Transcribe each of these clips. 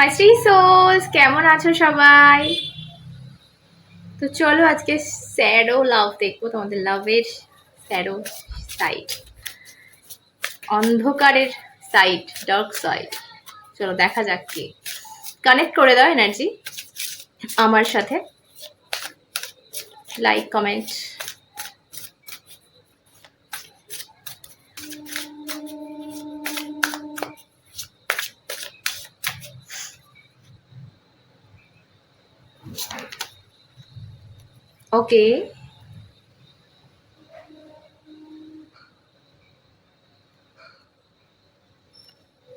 মাই স্ত্রী সোলস কেমন আছো সবাই? তো চলো আজকে স্যাডো লাভ দেখব, তোমাদের লাভের স্যাডো সাইড অন্ধকারের সাইড ডার্ক সাইড চলো দেখা যাক কি। কানেক্ট করে দাও এনার্জি আমার সাথে। Like comment okay.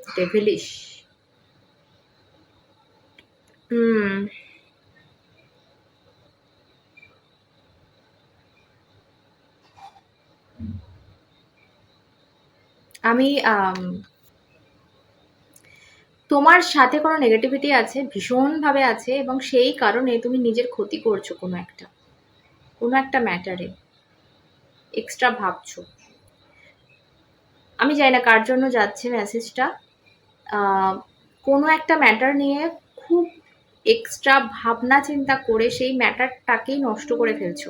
devilish আমি আম, তোমার সাথে কোনো নেগেটিভিটি আছে ভীষণভাবে আছে এবং সেই কারণে তুমি নিজের ক্ষতি করছ কোনো একটা। কোনো একটা ম্যাটারে। এক্সট্রা ভাবছ। আমি জানি না কার জন্য যাচ্ছে মেসেজটা। কোনো একটা ম্যাটার নিয়ে খুব এক্সট্রা ভাবনা চিন্তা করে সেই ম্যাটারটাকেই নষ্ট করে ফেলছো।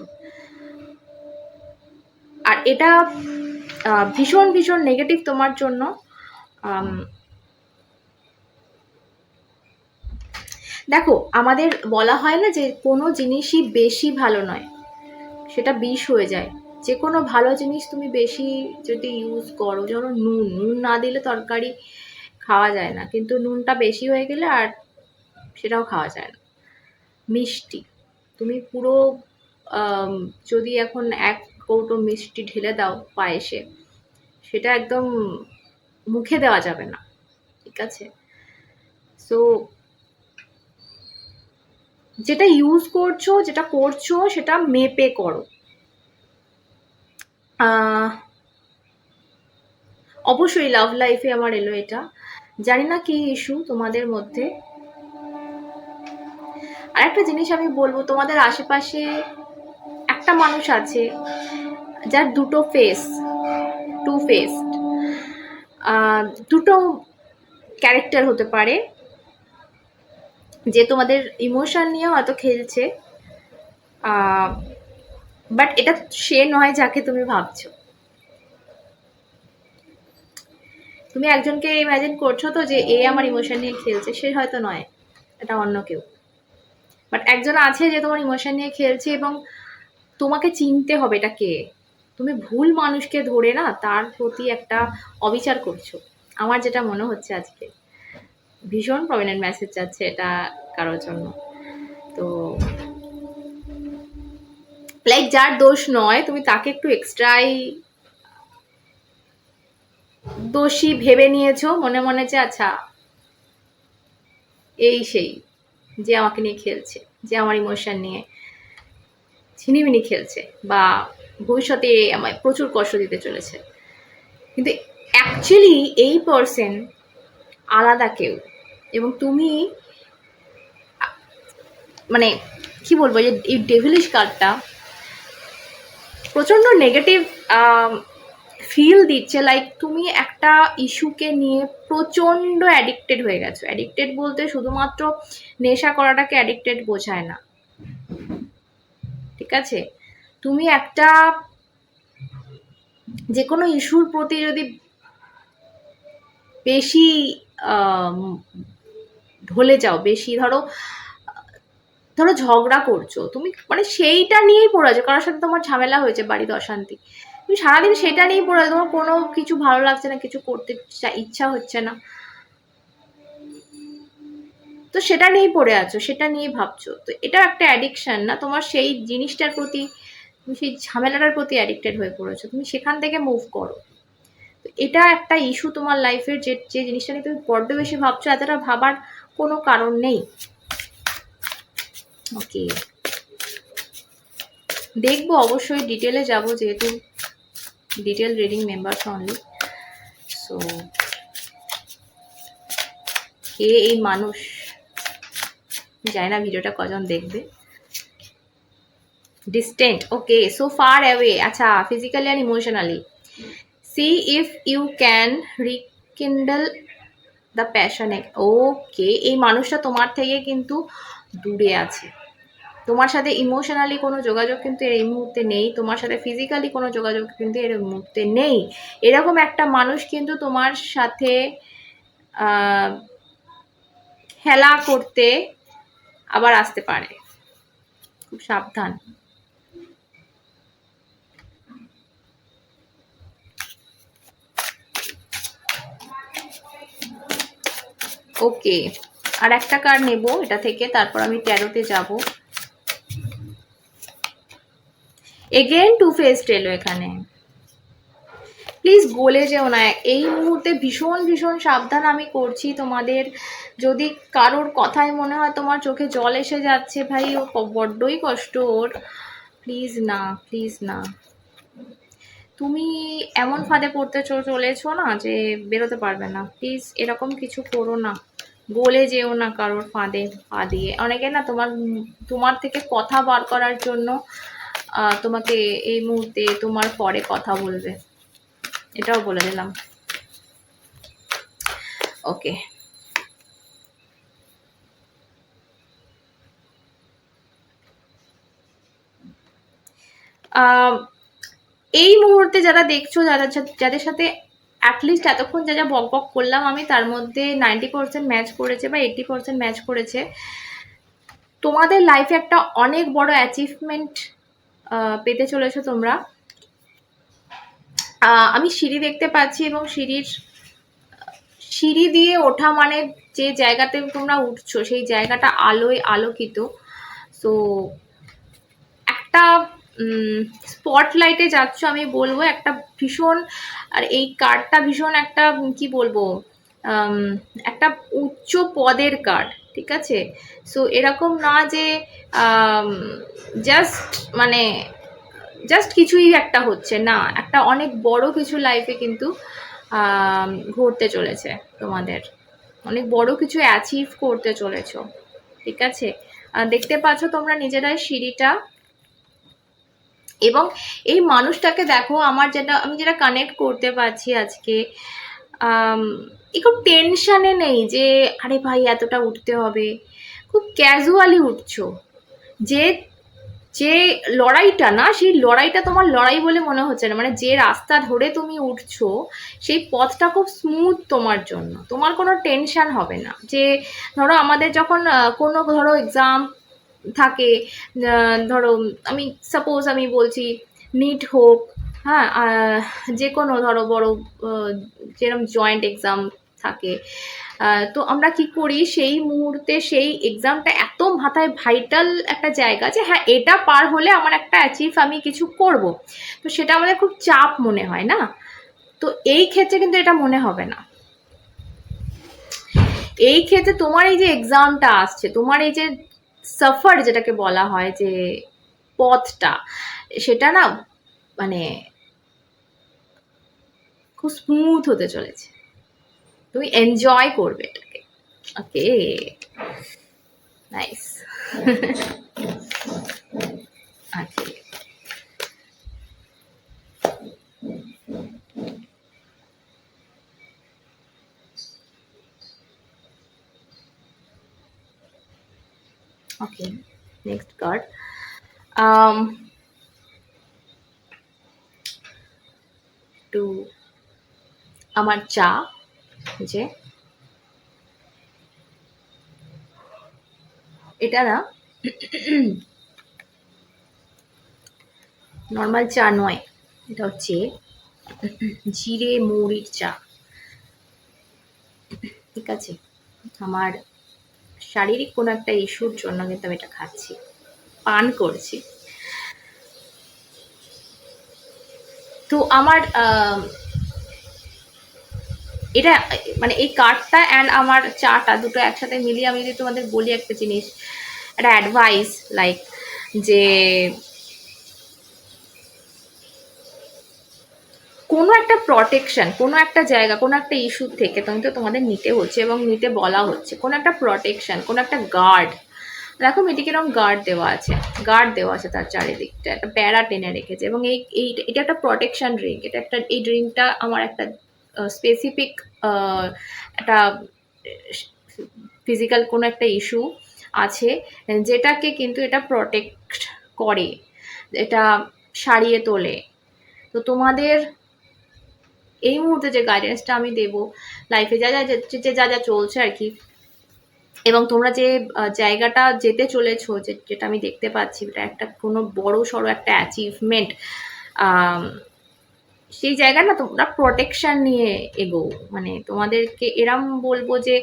আর এটা ভীষণ ভীষণ নেগেটিভ তোমার জন্য। দেখো, আমাদের বলা হয় না যে কোনো জিনিসই বেশি ভালো নয়। সেটা বিষ হয়ে যায়। যে কোনো ভালো জিনিস তুমি বেশি যদি ইউজ করো, যেমন নুন নুন না দিলে তরকারি খাওয়া যায় না। কিন্তু নুনটা বেশি হয়ে গেলে আর সেটাও খাওয়া যায় না। মিষ্টি, তুমি পুরো যদি এখন এক কৌটো মিষ্টি ঢেলে দাও পায়েসে, সেটা একদম মুখে দেওয়া যাবে না। ঠিক আছে? সো যেটা ইউজ করছ, যেটা করছ, সেটা মেপে করো। অবশ্যই লাভ লাইফে আমার এলো এটা। জানি না কি ইস্যু তোমাদের মধ্যে। আর একটা জিনিস আমি বলব, তোমাদের আশেপাশে একটা মানুষ আছে, যার দুটো ফেস টু ফেসড দুটো ক্যারেক্টার হতে পারে। যে তোমাদের ইমোশন নিয়ে হয়তো খেলছে বাট এটা সে নয় যাকে তুমি ভাবছ। তুমি একজনকে ইমাজিন করছ তো যে এ আমার ইমোশন নিয়ে খেলছে, সে হয়তো নয়, এটা অন্য কেউ। বাট একজন আছে যে তোমার ইমোশন নিয়ে খেলছে এবং তোমাকে চিনতে হবে এটা কে। তুমি ভুল মানুষকে ধরে না তার প্রতি একটা অবিচার করছ। আমার যেটা মনে হচ্ছে আজকে। ভীষণ প্রমিনেন্ট মেসেজ যাচ্ছে এটা কারোর জন্য। তো লাইক যার দোষ নয়, তুমি তাকে একটু এক্সট্রাই দোষী ভেবে নিয়েছো, মনে মনে যে আচ্ছা এই সেই যে আমাকে নিয়ে খেলছে, যে আমার ইমোশন নিয়ে ছিনিমিনি খেলছে বা ভবিষ্যতে আমায় প্রচুর কষ্ট দিতে চলেছে। কিন্তু অ্যাকচুয়ালি এই পার্সন আলাদা কেউ। এবং তুমি মানে কি বলব যে এই ডেভিলিশ কার্ডটা প্রচণ্ড নেগেটিভ ফিল দিচ্ছে। লাইক তুমি একটা ইস্যুকে নিয়ে প্রচণ্ড অ্যাডিক্টেড হয়ে গেছো। অ্যাডিক্টেড বলতে শুধুমাত্র নেশা করাটাকে অ্যাডিক্টেড বোঝায় না। ঠিক আছে? তুমি একটা যে কোনো ইস্যুর প্রতি যদি বেশি ঢলে যাও বেশি, ধরো ধরো ঝগড়া করছ, তুমি মানে সেইটা নিয়েই পড়ে আছো, কারোর সাথে তোমার ঝামেলা হয়েছে বাড়িতে অশান্তি, তুমি সারাদিন সেটা নিয়েই পড়ে তোমার কোনো কিছু ভালো লাগছে না, কিছু করতে ইচ্ছা হচ্ছে না। তো সেটা নিয়েই পড়ে আছো, সেটা নিয়েই ভাবছ, তো এটা একটা অ্যাডিকশন না, তোমার সেই জিনিসটার প্রতি, তুমি সেই ঝামেলাটার প্রতি অ্যাডিক্টেড হয়ে পড়েছো তুমি সেখান থেকে মুভ করো। তো এটা একটা ইস্যু তোমার লাইফের যে যে জিনিসটা নিয়ে তুমি বড্ড বেশি ভাবছ, এতটা ভাবার কোনো কারণ নেই। ওকে। দেখব, অবশ্যই ডিটেলে যাব যেহেতু detail reading members only so কে এই মানুষ? জানি না ভিডিওটা কজন দেখবে। Distant okay so far away আচ্ছা physically and emotionally see if you can rekindle the passionate okay এই মানুষটা তোমার থেকে কিন্তু দূরে আছে। তোমার সাথে ইমোশনালি কোনো যোগাযোগ কিন্তু এই মুহূর্তে নেই, তোমার সাথে ফিজিক্যালি কোনো যোগাযোগ কিন্তু এর মুহূর্তে নেই। এরকম একটা মানুষ কিন্তু তোমার সাথে খেলা করতে আবার আসতে পারে। খুব সাবধান। ওকে, আর একটা কার্ড নেব, এটা থেকে তারপর আমি ট্যারোতে যাব। এগেন টু ফেসড এলো এখানে। প্লিজ গলে যেও না, এই মুহূর্তে ভীষণ ভীষণ সাবধান আমি করছি তোমাদের। যদি কারোর কথায় মনে হয়, তোমার চোখে জল এসে যাচ্ছে, ভাই, ও বড্ডই কষ্ট ওর। প্লিজ না প্লিজ না। তুমি এমন ফাঁদে পড়তে চলেছো না যে বেরোতে পারবে না। প্লিজ এরকম কিছু করো না। বলে যেও না কারোর ফাঁদে, পা দিয়ে। অনেকে না তোমার তোমার থেকে কথা বার করার জন্য তোমাকে এই মুহূর্তে তোমার পরে কথা বলবে। এটাও বলে দিলাম। ওকে। এই মুহূর্তে যারা দেখছ, যারা যাদের সাথে অ্যাটলিস্ট এতক্ষণ যা যা বক বক করলাম, আমি তার মধ্যে নাইনটি পার্সেন্ট ম্যাচ করেছে বা এইটটি পার্সেন্ট ম্যাচ করেছে। তোমাদের লাইফে একটা অনেক বড় অ্যাচিভমেন্ট পেতে চলেছো তোমরা। আমি সিঁড়ি দেখতে পাচ্ছি এবং সিঁড়ির, সিঁড়ি দিয়ে ওঠা মানে যে জায়গাতে তোমরা উঠছো, সেই জায়গাটা আলোয় আলোকিত। সো একটা স্পটলাইটে যাচ্ছ, আমি বলব একটা ভীষণ, আর এই কার্ডটা ভীষণ একটা কি বলব একটা উচ্চ পদের কার্ড ঠিক আছে? সো এরকম না যে জাস্ট মানে জাস্ট কিছুই একটা হচ্ছে, না, একটা অনেক বড় কিছু লাইফে কিন্তু ঘটতে চলেছে তোমাদের। অনেক বড় কিছু অ্যাচিভ করতে চলেছো, ঠিক আছে? দেখতে পাচ্ছ তোমরা নিজেরাই সিঁড়িটা এবং এই মানুষটাকে দেখো, আমার যেটা, আমি যেটা কানেক্ট করতে পারছি আজকে খুব টেনশানে নেই যে, আরে ভাই, এতটা উঠতে হবে। খুব ক্যাজুয়ালি উঠছো। যে যে লড়াইটা না, সেই লড়াইটা তোমার লড়াই বলে মনে হচ্ছে না। মানে যে রাস্তা ধরে তুমি উঠছো, সেই পথটা খুব স্মুথ তোমার জন্য। তোমার কোনো টেনশান হবে না। যে, ধরো আমাদের যখন কোনো, ধরো এক্সাম থাকে ধরো, আমি সাপোজ আমি বলছি নিট হোক হ্যাঁ যে কোনো ধরো বড় যেরকম জয়েন্ট এক্সাম থাকে তো আমরা কি করি, সেই মুহূর্তে সেই এক্সামটা এত মাথায় ভাইটাল একটা জায়গা যে হ্যাঁ এটা পার হলে আমার একটা অ্যাচিভ আমি কিছু করব। তো সেটা আমাদের খুব চাপ মনে হয় না? তো এই ক্ষেত্রে কিন্তু এটা মনে হবে না। এই ক্ষেত্রে তোমার এই যে এক্সামটা আসছে, তোমার এই যে সাফার যেটাকে বলা হয় যে পথটা, সেটা না মানে খুব স্মুথ হতে চলেছে। তুমি এনজয় করবে এটাকে। ওকে নাইস আচ্ছা okay, next card. Um to আমার চা, যে এটা না নর্মাল চা নয়, এটা হচ্ছে জিরে মৌরির চা। ঠিক আছে? আমার শারীরিক কোনো একটা ইস্যুর জন্য কিন্তু আমি এটা খাচ্ছি। পান করছি। তো আমার এটা মানে এই কার্ডটা অ্যান্ড আমার চাটা দুটো একসাথে মিলিয়ে আমি যদি তোমাদের বলি একটা জিনিস, একটা অ্যাডভাইস লাইক যে কোনো একটা প্রটেকশন কোনো একটা জায়গা, কোনো একটা ইস্যু থেকে তুমি তো তোমাদের নিতে হচ্ছে এবং নিতে বলা হচ্ছে। কোনো একটা প্রটেকশন কোনো একটা গার্ড দেখো মেয়েটিকে এরকম গার্ড দেওয়া আছে গার্ড দেওয়া আছে তার চারিদিকটা, একটা প্যারা টেনে রেখেছে এবং এই এটা একটা প্রটেকশন ড্রিঙ্ক এটা একটা, এই ড্রিঙ্কটা আমার একটা স্পেসিফিক একটা ফিজিক্যাল কোনো একটা ইস্যু আছে, যেটাকে কিন্তু এটা প্রটেক্ট করে, এটা সারিয়ে তোলে। তো তোমাদের এই মুহূর্তে যে গাইডেন্সটা আমি দেবো লাইফে যা যা যে- যে, যা চলছে আর কি, এবং তোমরা যে জায়গাটা যেতে চলেছো যেটা আমি দেখতে পাচ্ছি, এটা একটা কোনো বড় সড়ো একটা অ্যাচিভমেন্ট সেই জায়গা না তোমরা প্রোটেকশন নিয়ে এগো। মানে তোমাদেরকে এরম বলব যে,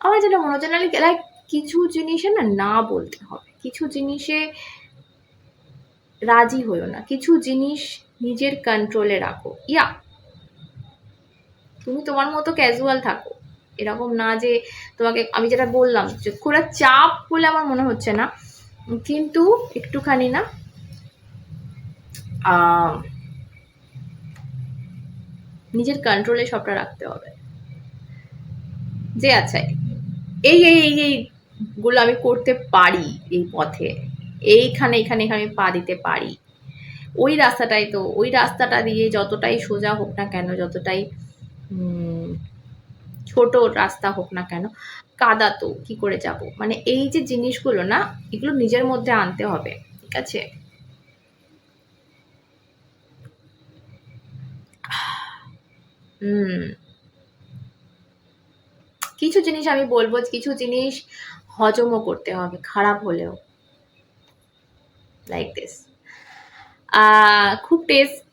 আমার যেটা মনে হচ্ছে না কিছু জিনিসে না না বলতে হবে। কিছু জিনিসে রাজি হইও না। কিছু জিনিস নিজের কন্ট্রোলে রাখো। ইয়া, তুমি তোমার মতো ক্যাজুয়াল থাকো। এরকম না যে তোমাকে, আমি যেটা বললাম যে খুব চাপ বলে আমার মনে হচ্ছে না। কিন্তু একটুখানি না নিজের কন্ট্রোলে সবটা রাখতে হবে। যে আচ্ছা এই এই এই এই গুলো আমি করতে পারি এই পথে। এইখানে এখানে এখানে আমি পা দিতে পারি। ওই রাস্তাটাই তো, ওই রাস্তাটা দিয়ে যতটাই সোজা হোক না কেন, যতটাই ছোট রাস্তা হোক না কেন, কাদা তো, কি করে যাব? মানে এই যে জিনিসগুলো না, এগুলো নিজের মধ্যে আনতে হবে, ঠিক আছে? হুম কিছু জিনিস আমি বলব, কিছু জিনিস হজমও করতে হবে, খারাপ হলেও। লাইক দিস খুব টেস্ট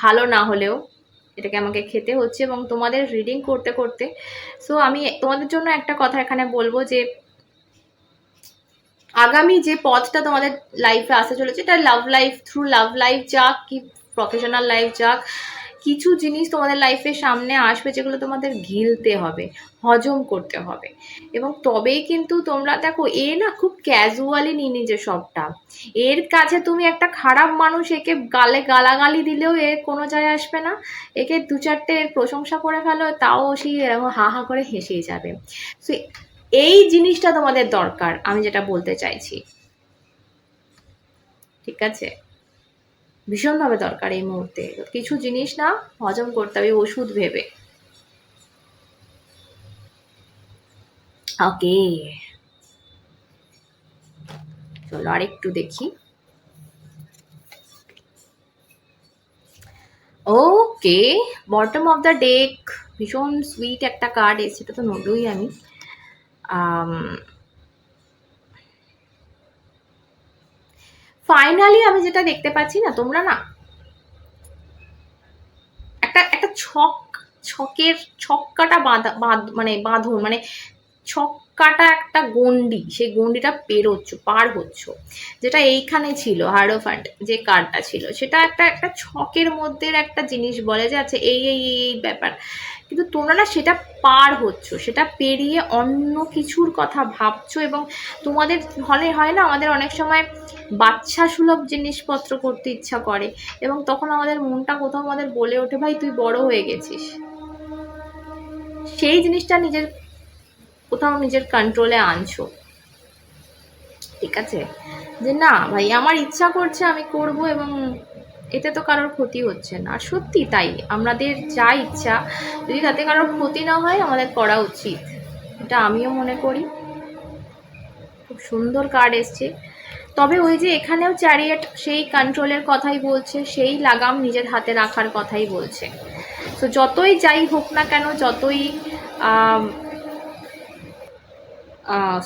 ভালো না হলেও এটাকে আমাকে খেতে হচ্ছে এবং তোমাদের রিডিং করতে করতে সো আমি তোমাদের জন্য একটা কথা এখানে বলব যে, আগামী যে পথটা তোমাদের লাইফে আসা চলেছে, এটা love life through love life যাক, কি প্রফেশনাল লাইফ যাক কিছু জিনিস তোমাদের লাইফের সামনে আসবে যেগুলো তোমাদের গিলতে হবে, হজম করতে হবে। এবং তবেই কিন্তু তোমরা দেখো, এ না খুব ক্যাজুয়ালি নিয়ে নিজে সবটা। এর কাছে তুমি একটা খারাপ মানুষ একে গালে গালাগালি দিলেও এর কোনো যায় আসবে না। একে দু চারটে এর প্রশংসা করে ফেলো, তাও সেই এরকম হা হা করে হেসেই যাবে। সো এই জিনিসটা তোমাদের দরকার, আমি যেটা বলতে চাইছি। ঠিক আছে? ভীষণভাবে দরকার এই মুহূর্তে। কিছু জিনিস না হজম করতে হবে, ওষুধ ভেবে। ওকে। চলো আরেকটু দেখি। Okay bottom of the deck ভীষণ সুইট একটা কার্ড এসে তো নোটই আমি ফাইনালি আমি যেটা দেখতে পাচ্ছি না, তোমরা না একটা একটা ছক, ছকের, ছক্কাটা বাঁধা, বাঁধ মানে বাঁধন মানে ছক্কাটা একটা গন্ডি, সেই গন্ডিটা পেরোচ্ছ, পার হচ্ছ, যেটা এইখানে ছিল হার্ডোফ্যান্ট যে কার্ডটা ছিল, সেটা একটা একটা ছকের মধ্যে একটা জিনিস বলে যে আচ্ছা এই এই এই ব্যাপার। কিন্তু তোমরা না সেটা পার হচ্ছ, সেটা পেরিয়ে অন্য কিছুর কথা ভাবছ এবং তোমাদের হলে হয় না আমাদের অনেক সময় বাচ্চা সুলভ জিনিসপত্র করতে ইচ্ছা করে এবং তখন আমাদের মনটা কোথাও আমাদের বলে ওঠে, ভাই, তুই বড় হয়ে গেছিস। সেই জিনিসটা নিজের কোথাও নিজের কন্ট্রোলে আনছো। ঠিক আছে? যে না, ভাই, আমার ইচ্ছা করছে আমি করব এবং এতে তো কারোর ক্ষতি হচ্ছে না। আর সত্যি তাই, আমাদের যা ইচ্ছা, যদি তাতে কারোর ক্ষতি না হয়, আমাদের করা উচিত। এটা আমিও মনে করি। খুব সুন্দর কার্ড এসছে। তবে ওই যে এখানেও চ্যারিয়েট সেই কন্ট্রোলের কথাই বলছে, সেই লাগাম নিজের হাতে রাখার কথাই বলছে। তো যতই যাই হোক না কেন, যতই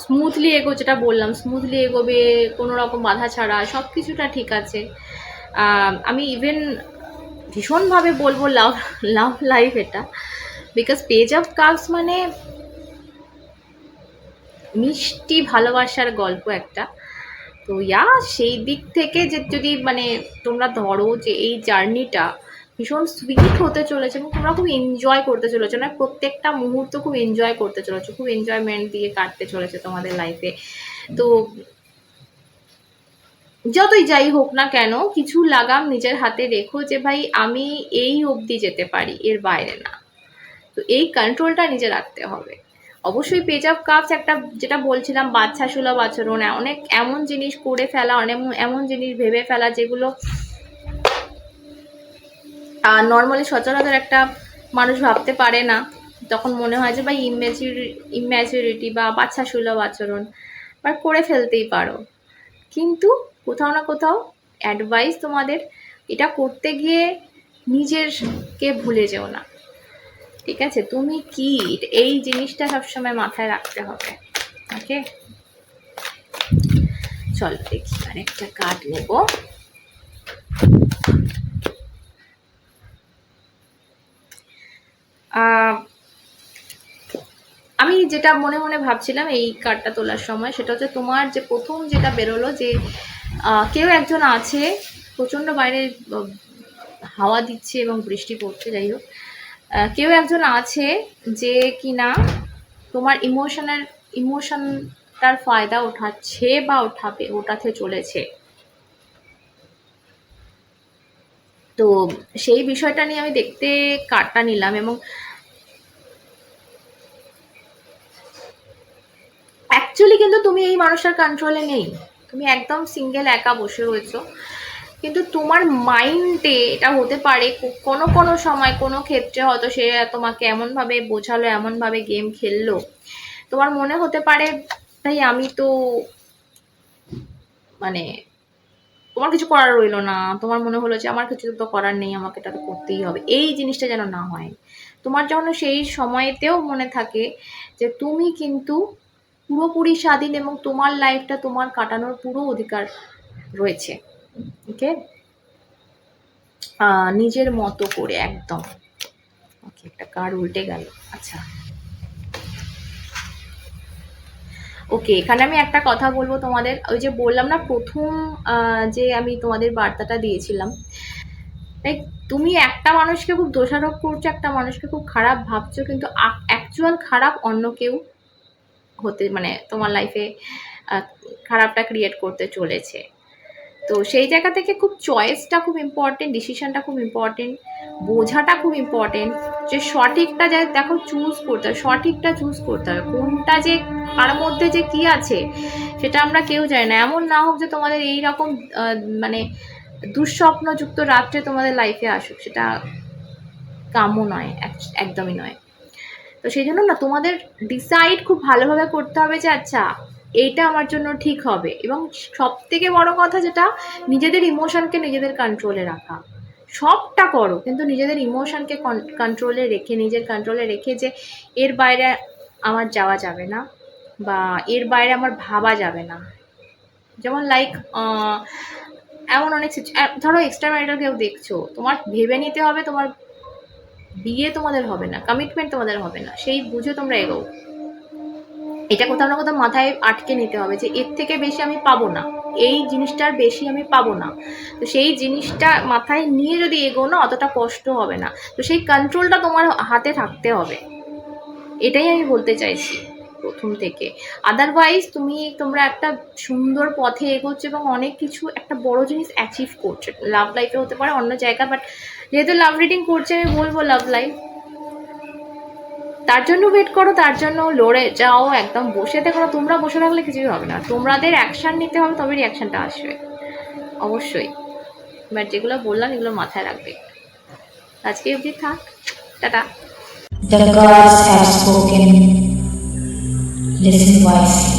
স্মুথলি এগো, যেটা বললাম স্মুথলি এগোবে, কোনো রকম বাধা ছাড়া সব কিছুটা ঠিক আছে। আমি ইভেন ভীষণভাবে বলব লাভ লাভ লাইফ এটা। বিকজ পেজ অফ কাপস মানে মিষ্টি ভালোবাসার গল্প একটা। তো ইয়া, সেই দিক থেকে যে যদি মানে তোমরা ধরো যে এই জার্নিটা ভীষণ সুইট হতে চলেছে এবং তোমরা খুব এনজয় করতে চলেছো। না প্রত্যেকটা মুহূর্ত খুব এনজয় করতে চলেছো। খুব এনজয়মেন্ট দিয়ে কাটতে চলেছে তোমাদের লাইফে তো যতই যাই হোক না কেন, কিছু লাগাম নিজের হাতে রেখো যে, ভাই, আমি এই অবধি যেতে পারি, এর বাইরে না। তো এই কন্ট্রোলটা নিজে রাখতে হবে। অবশ্যই পেজ অফ কাপস একটা, যেটা বলছিলাম, বাচ্চা সুলভ আচরণ, অনেক এমন জিনিস করে ফেলা অনেক এমন জিনিস ভেবে ফেলা, যেগুলো নর্মালি সচরাচর একটা মানুষ ভাবতে পারে না। তখন মনে হয় যে বা ইম্যাচিউরি ইম্যাচুরিটি বা বাচ্চা সুলভ আচরণ, বা করে ফেলতেই পারো। কিন্তু কোথাও না কোথাও অ্যাডভাইস তোমাদের এটা করতে গিয়ে নিজেরকে ভুলে যেও না। ঠিক আছে? তুমি কি? এই জিনিসটা সবসময় মাথায় রাখতে হবে। ওকে? চলো, দেখি আর একটা কার্ড নেব আমি যেটা মনে মনে ভাবছিলাম এই কার্ডটা তোলার সময়, সেটা হচ্ছে তোমার যে প্রথম যেটা বেরোলো যে কেউ একজন আছে, প্রচণ্ড বাইরে হাওয়া দিচ্ছে এবং বৃষ্টি পড়ছে, যাই হোক। কেউ একজন আছে যে কিনা তোমার ইমোশনের ইমোশনটার ফায়দা ওঠাচ্ছে বা ওঠাবে ওঠাতে চলেছে। তো সেই বিষয়টা নিয়ে আমি দেখতে কার্ডটা নিলাম এবং অ্যাকচুয়ালি কিন্তু তুমি এই মানুষটার কন্ট্রোলে নেই। তুমি একদম সিঙ্গেল একা বসে রয়েছো। কিন্তু তোমার মাইন্ডে এটা হতে পারে কোনো কোনো সময়, কোনো ক্ষেত্রে হয়তো সে তোমাকে এমনভাবে বোঝালো, এমনভাবে গেম খেললো। তোমার মনে হতে পারে তাই আমি তো মানে তোমার কিছু করার রইল না। তোমার মনে হলো যে, আমার কিছু তো করার নেই, আমাকে এটা তো করতেই হবে। এই জিনিসটা যেন না হয়। তোমার যেন সেই সময়তেও মনে থাকে যে, তুমি কিন্তু পুরোপুরি স্বাধীন এবং তোমার লাইফটা তোমার কাটানোর পুরো অধিকার রয়েছে। ওকে নিজের মতো করে একদম। একটা কার্ড উল্টে গেল। আচ্ছা। ওকে এখানে আমি একটা কথা বলব তোমাদের। ওই যে বললাম না, প্রথম যে আমি তোমাদের বার্তাটা দিয়েছিলাম তুমি একটা মানুষকে খুব দোষারোপ করছ, একটা মানুষকে খুব খারাপ ভাবছ, কিন্তু অ্যাকচুয়াল খারাপ অন্য কেউ হতে মানে তোমার লাইফে খারাপটা ক্রিয়েট করতে চলেছে। তো সেই জায়গা থেকে খুব চয়েসটা খুব ইম্পর্টেন্ট ডিসিশনটা খুব ইম্পর্টেন্ট বোঝাটা খুব ইম্পর্টেন্ট যে সঠিকটা যে দেখো চুজ করতে হবে সঠিকটা চুজ করতে হবে কোনটা যে কার মধ্যে যে কি আছে, সেটা আমরা কেউ জানি না। এমন না হোক যে তোমাদের এই রকম মানে দুঃস্বপ্নযুক্ত রাত্রে তোমাদের লাইফে আসুক, সেটা কামও নয় এক- একদমই নয়। তো সেই জন্য না তোমাদের ডিসাইড খুব ভালোভাবে করতে হবে যে আচ্ছা এইটা আমার জন্য ঠিক হবে। এবং সব থেকে বড় কথা যেটা, নিজেদের ইমোশনকে নিজেদের কন্ট্রোলে রাখা। সবটা করো, কিন্তু নিজেদের ইমোশনকে কন্ট্রোলে রেখে, নিজের কন্ট্রোলে রেখে যে, এর বাইরে আমার যাওয়া যাবে না, বা এর বাইরে আমার ভাবা যাবে না। যেমন লাইক এমন অনেক ধরো এক্সট্রা ম্যারিটাল কেউ দেখছ, তোমার ভেবে নিতে হবে তোমার বিয়ে তোমাদের হবে না কমিটমেন্ট তোমাদের হবে না, সেই বুঝে তোমরা এগোও। এটা কোথাও না কোথাও মাথায় আটকে নিতে হবে যে এর থেকে বেশি আমি পাবো না, এই জিনিসটার বেশি আমি পাবো না। তো সেই জিনিসটা মাথায় নিয়ে যদি এগোও না অতটা কষ্ট হবে না। তো সেই কন্ট্রোলটা তোমার হাতে থাকতে হবে। এটাই আমি বলতে চাইছি। প্রথম থেকে। আদারওয়াইজ তুমি, তোমরা একটা সুন্দর পথে এগোচ্ছ এবং অনেক কিছু, একটা বড় জিনিস অ্যাচিভ করছ। লাভ লাইফে হতে পারে অন্য জায়গা বাট যেহেতু লাভ রিডিং করছে, আমি বলব লাভ লাইফ তার জন্য ওয়েট করো, তার জন্য লড়ে যাও, একদম বসে দেখো না। তোমরা বসে থাকলে কিছুই হবে না। তোমাদের অ্যাকশন নিতে হবে তবে রিয়াকশনটা আসবে। অবশ্যই। বাট যেগুলো বললাম, এগুলো মাথায় রাখবে। আজকে অবধি থাক। Tata. The gods have spoken. Listen wisely.